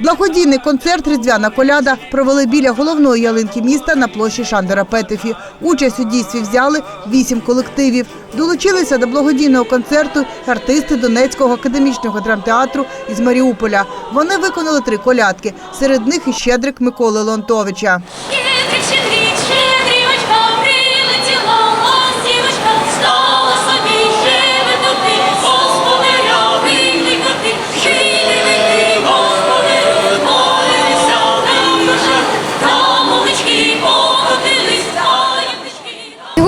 Благодійний концерт Різдвяна коляда провели біля головної ялинки міста на площі Шандера Петефі. Участь у дійстві взяли вісім колективів. Долучилися до благодійного концерту артисти Донецького академічного драмтеатру із Маріуполя. Вони виконали три колядки. Серед них і щедрик Миколи Леонтовича.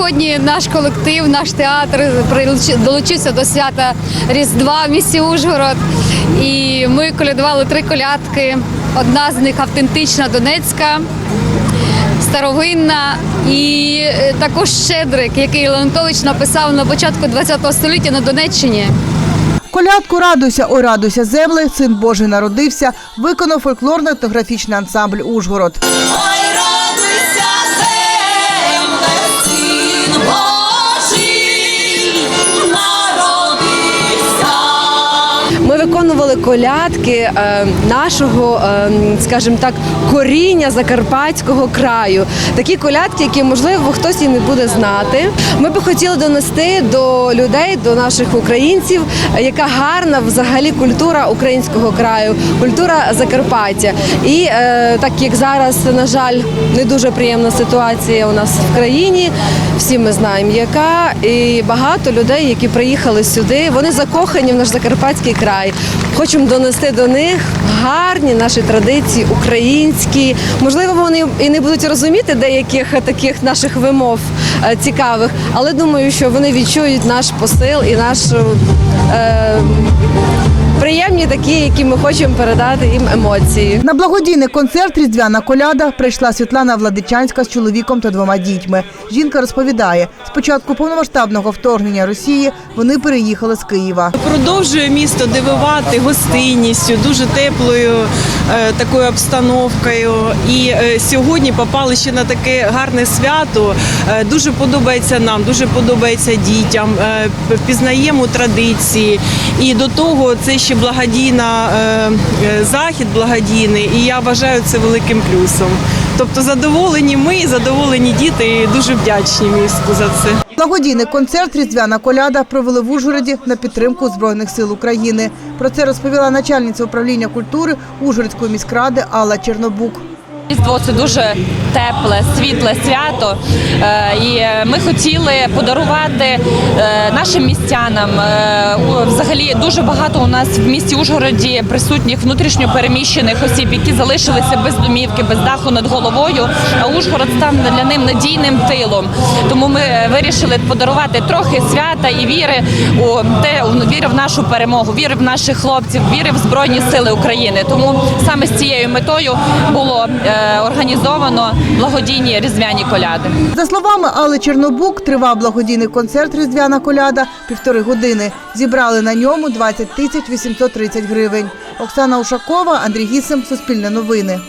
Сьогодні наш колектив, наш театр долучився до свята Різдва в місті Ужгород. І ми колядували три колядки. Одна з них автентична донецька, старовинна і е, також Щедрик, який Леонтович написав на початку ХХ століття на Донеччині. Колядку Радуйся, ой, радуйся, земли, син Божий народився, виконав фольклорно-етнографічний ансамбль Ужгород. Виконували колядки е, нашого, е, скажімо так, коріння закарпатського краю. Такі колядки, які можливо хтось і не буде знати. Ми би хотіли донести до людей, до наших українців, яка гарна взагалі культура українського краю, культура Закарпаття. І е, так як зараз, на жаль, не дуже приємна ситуація у нас в країні, всі ми знаємо, яка і багато людей, які приїхали сюди, вони закохані в наш закарпатський край. Хочемо донести до них гарні наші традиції, українські. Можливо, вони і не будуть розуміти деяких таких наших вимов е, цікавих, але думаю, що вони відчують наш посил і нашу. Е, Приємні такі, які ми хочемо передати їм емоції. На благодійний концерт Різдвяна коляда прийшла Світлана Владичанська з чоловіком та двома дітьми. Жінка розповідає, з початку повномасштабного вторгнення Росії вони переїхали з Києва. Продовжує місто дивувати гостинністю, дуже теплою е, такою обстановкою. І е, сьогодні попали ще на таке гарне свято. Е, дуже подобається нам, дуже подобається дітям. Е, впізнаємо традиції. І до того це ще благодійна е, е, захід благодійний. І я вважаю це великим плюсом. Тобто задоволені ми, задоволені діти, і дуже вдячні місту за це. Благодійний концерт Різдвяна коляда провели в Ужгороді на підтримку Збройних сил України. Про це розповіла начальниця управління культури Ужгородської міськради Алла Чернобук. Різдво це дуже тепле, світле свято. Е, І ми хотіли подарувати е, нашим містянам. е, Взагалі дуже багато у нас в місті Ужгороді присутніх внутрішньо переміщених осіб, які залишилися без домівки, без даху над головою. А Ужгород став для ним надійним тилом. Тому ми вирішили подарувати трохи свята і віри у те, віри в нашу перемогу, віри в наших хлопців, віри в збройні сили України. Тому саме з цією метою було організовано благодійні різдвяні коляди. За словами Алли Чернобук, тривав благодійний концерт Різдвяна коляда півтори години. Зібрали на ньому 20 тисяч 830 гривень. Оксана Ушакова, Андрій Гісим, Суспільне новини.